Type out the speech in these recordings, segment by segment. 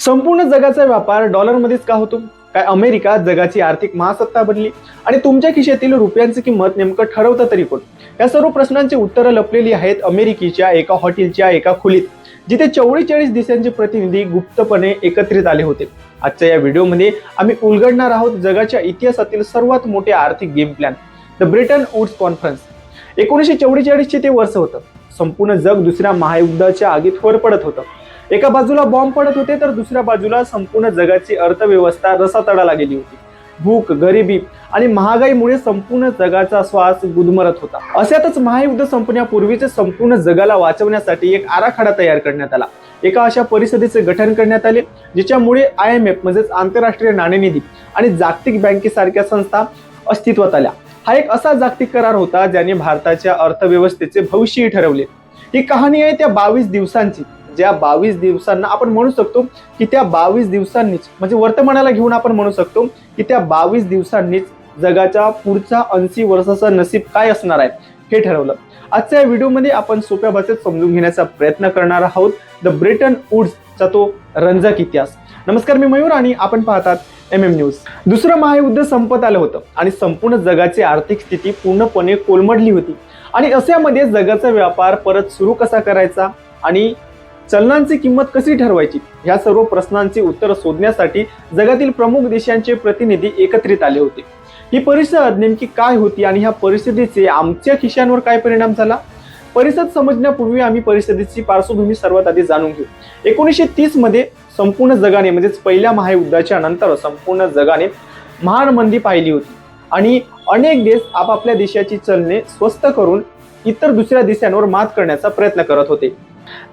संपूर्ण जगाचा व्यापार डॉलरमध्येच का होतो? काय अमेरिका जगाची आर्थिक महासत्ता बनली आणि तुमच्या खिशातील रुपयांची किंमत नेमकं ठरवतं तरी कोण? या सर्व प्रश्नांची उत्तरं लपलेली आहेत अमेरिकेच्या एका हॉटेलच्या एका खोलीत जिथे चौवेचाळीस देशांचे प्रतिनिधी गुप्तपणे एकत्रित आले होते. आजच्या या व्हिडिओमध्ये आम्ही उलगडणार आहोत जगाच्या इतिहासातील सर्वात मोठे आर्थिक game plan the Bretton Woods conference एकोणीसशे चौवेचाळीसचे ते वर्ष होतं. संपूर्ण जग दुसऱ्या महायुद्धाच्या आगीत वर पडत होतं. एका बाजूला बॉम्ब पडत होते तर दुसऱ्या बाजूला संपूर्ण जगाची अर्थव्यवस्था रसातडाला गेली होती. भूक गरिबी आणि महागाईमुळे संपूर्ण जगाचा श्वास गुदमरत होता. अशातच महायुद्ध संपण्यापूर्वीच संपूर्ण जगाला वाचवण्यासाठी एक आराखडा तयार करण्यात आला. एका अशा परिषदेचे गठन करण्यात आले ज्याच्यामुळे आय एम एफ म्हणजेच आंतरराष्ट्रीय नाणेनिधी आणि जागतिक बँकेसारख्या संस्था अस्तित्वात आल्या. हा एक असा जागतिक करार होता ज्याने भारताच्या अर्थव्यवस्थेचे भविष्यही ठरवले. ही कहाणी आहे त्या बावीस दिवसांची. ज्या बावीस दिवसांना आपण म्हणू शकतो की त्या बावीस दिवसांनीच म्हणजे वर्तमानाला घेऊन आपण म्हणू शकतो की त्या बावीस दिवसांनीच जगाच्या पुढच्या ऐंशी वर्षाचा नसीब काय असणार आहे हे ठरवलं. आजच्या या व्हिडिओमध्ये आपण सोप्या भाषेत समजून घेण्याचा प्रयत्न करणार आहोत. द ब्रिटन वुड्सचा तो रंजक इतिहास. नमस्कार मी मयूर आणि आपण पाहतात एम एम न्यूज. दुसरं महायुद्ध संपत आलं होतं आणि संपूर्ण जगाची आर्थिक स्थिती पूर्णपणे कोलमडली होती. आणि अशामध्ये जगाचा व्यापार परत सुरू कसा करायचा आणि चलनांची किंमत कशी ठरवायची? ह्या सर्व प्रश्नांची उत्तर शोधण्यासाठी जगातील प्रमुख देशांचे प्रतिनिधी एकत्रित आले होते. ही परिषद नेमकी काय होती आणि ह्या परिषदेचे आमच्या खिशांवर काय परिणाम झाला? परिषद समजण्यापूर्वी आम्ही परिषदेची पार्श्वभूमी सर्वात आधी जाणून घेऊ. एकोणीसशे तीसमध्ये संपूर्ण जगाने म्हणजेच पहिल्या महायुद्धाच्या नंतर संपूर्ण जगाने महान मंदी पाहिली होती. आणि अनेक देश आपापल्या देशाची चलने स्वस्त करून इतर दुसऱ्या देशांवर मात करण्याचा प्रयत्न करत होते.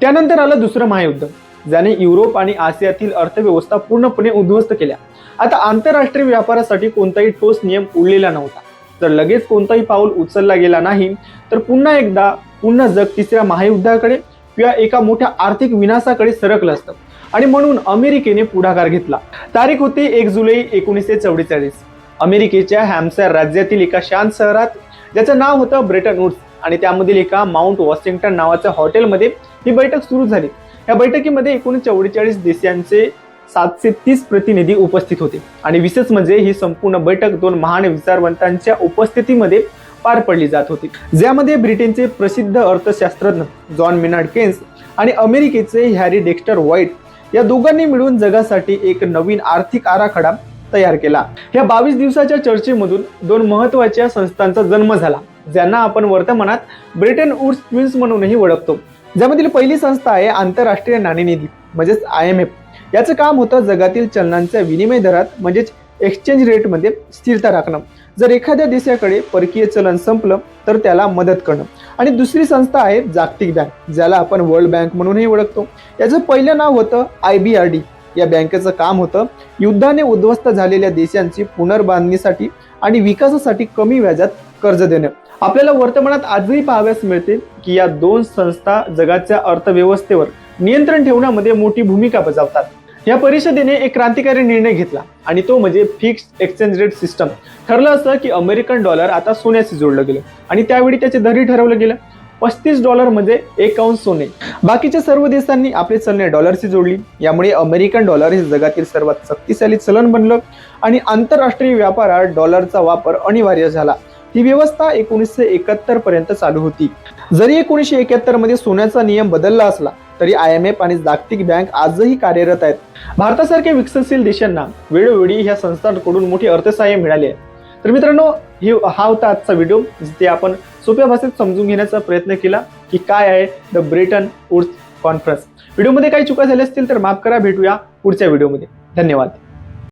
त्यानंतर आलं दुसरं महायुद्ध ज्याने युरोप आणि आशियातील अर्थव्यवस्था पूर्णपणे उद्ध्वस्त केल्या. आता आंतरराष्ट्रीय व्यापारासाठी कोणताही ठोस नियम उरलेला नव्हता. जर लगेच कोणताही पाऊल उचलला गेला नाही तर पुन्हा एकदा पुन्हा जग तिसऱ्या महायुद्धाकडे किंवा एका मोठ्या आर्थिक विनाशाकडे सरकलं असतं. आणि म्हणून अमेरिकेने पुढाकार घेतला. तारीख होती एक जुलै एकोणीसशे चौवेचाळीस अमेरिकेच्या हॅमसर राज्यातील एका शांत शहरात ज्याचं नाव होतं ब्रेटन वुड्स आणि त्यामधील एका माउंट वॉशिंग्टन नावाच्या हॉटेलमध्ये ही बैठक सुरू झाली. या बैठकीमध्ये एकूण चौवेचाळीस देशांचे सातशे तीस प्रतिनिधी उपस्थित होते. आणि विशेष म्हणजे ही संपूर्ण बैठक दोन महान विचारवंतांच्या उपस्थितीमध्ये पार पडली जात होती. ज्यामध्ये ब्रिटनचे प्रसिद्ध अर्थशास्त्रज्ञ जॉन मिनार्ड केन्स आणि अमेरिकेचे हॅरी डेक्स्टर व्हाईट या दोघांनी मिळून जगासाठी एक नवीन आर्थिक आराखडा तयार केला. या बावीस दिवसाच्या चर्चेमधून दोन महत्त्वाच्या संस्थांचा जन्म झाला. ज्यांना आपण वर्तमानात ब्रिटन वुड्स ट्विन्स म्हणूनही ओळखतो. ज्यामधील पहिली संस्था आहे आंतरराष्ट्रीय नाणेनिधी म्हणजेच आय एम एफ याचं काम होतं जगातील चलनांच्या विनिमय दरात म्हणजेच एक्सचेंज रेटमध्ये स्थिरता राखणं. जर एखाद्या देशाकडे परकीय चलन संपलं तर त्याला मदत करणं. आणि दुसरी संस्था आहे जागतिक बँक ज्याला आपण वर्ल्ड बँक म्हणूनही ओळखतो. याचं पहिलं नाव होतं आय बी आर डी या बँकेचं काम होतं युद्धाने उद्ध्वस्त झालेल्या देशांची पुनर्बांधणीसाठी आणि विकासासाठी कमी व्याजात कर्ज देणं. आपल्याला वर्तमानात आजही पाहाव्यास मिळते की या दोन संस्था जगाच्या अर्थव्यवस्थेवर नियंत्रण ठेवण्यामध्ये मोठी भूमिका बजावतात. या परिषदेने एक क्रांतिकारी निर्णय घेतला आणि तो म्हणजे फिक्स एक्सचेंज रेट सिस्टम. ठरलं असं की अमेरिकन डॉलर आता सोन्याशी जोडलं गेलं आणि त्यावेळी त्याचे दरही ठरवलं गेलं. पस्तीस डॉलर म्हणजे एक अंश सोने. बाकीच्या सर्व देशांनी आपले चलने डॉलरशी जोडली. यामुळे अमेरिकन डॉलर हे जगातील सर्वात शक्तिशाली चलन बनलं आणि आंतरराष्ट्रीय व्यापारात डॉलरचा वापर अनिवार्य झाला. ही व्यवस्था एकोणीसशे एकाहत्तर पर्यंत चालू होती. जरी एकोणीसशे एकाहत्तरमध्ये सोन्याचा नियम बदलला असला तरी आय एम एफ आणि जागतिक बँक आजही कार्यरत आहेत. भारतासारख्या विकसनशील देशांना वेळोवेळी ह्या संस्थांकडून मोठी अर्थसहाय्य मिळाले आहे. तर मित्रांनो ही हा होता आजचा व्हिडिओ जिथे आपण सोप्या भाषेत समजून घेण्याचा प्रयत्न केला की काय आहे द ब्रिटन वुड्स कॉन्फरन्स. व्हिडिओमध्ये काही चुका झाल्या असतील तर माफ करा भेटूया पुढच्या व्हिडिओमध्ये. धन्यवाद.